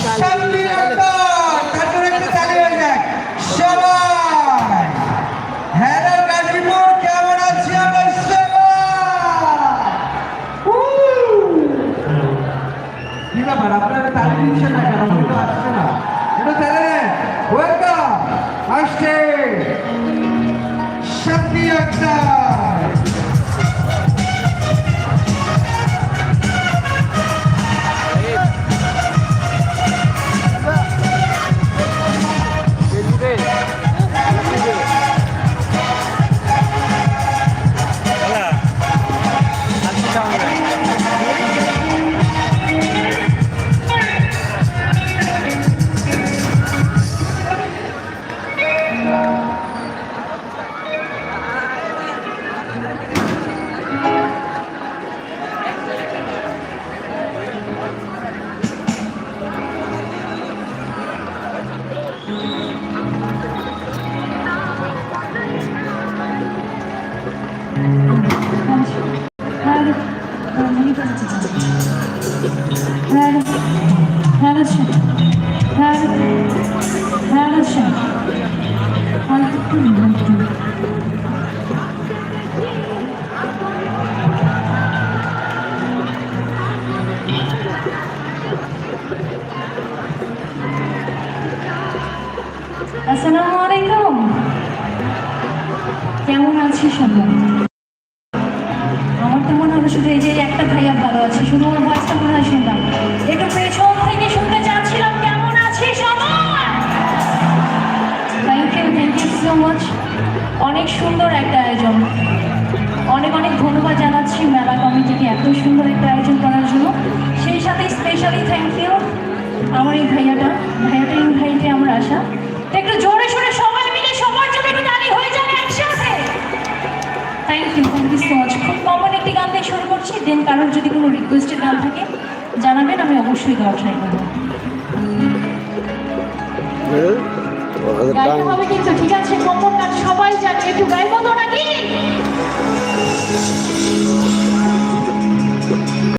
শান্তি একটা তার জন্য আসসালামু আলাইকুম। কেমন আছিস সবাই ভাইয়া ভালো আছে। শুধু আমার ভয়েসটা মনে হয় শুনলাম। একটু পেছন থেকে শুনতে চাচ্ছিলাম, কেমন আছিস thank you thank you so much অনেক সুন্দর একটা আয়োজন। অনেক অনেক ধন্যবাদ জানাচ্ছি মেলা কমিটিকে এত সুন্দর একটা আয়োজন করার জন্য। সেই সাথে স্পেশালি থ্যাংক ইউ আমার এই ভাইয়াটা। ভাইয়াটা ইনভাইটে আমার তো একটু জোরে, সোরে সহজ খুব কমন একটি গান দিয়ে শুরু করছি। দেন কারণ যদি কোনো রিকোয়েস্টের গান থাকে জানাবেন আমি অবশ্যই গাওয়া ট্রাই করব। হ্যাঁ? গাইতে হবে কিন্তু ঠিক আছে কোমর গান সবাই জানে একটু গাইব?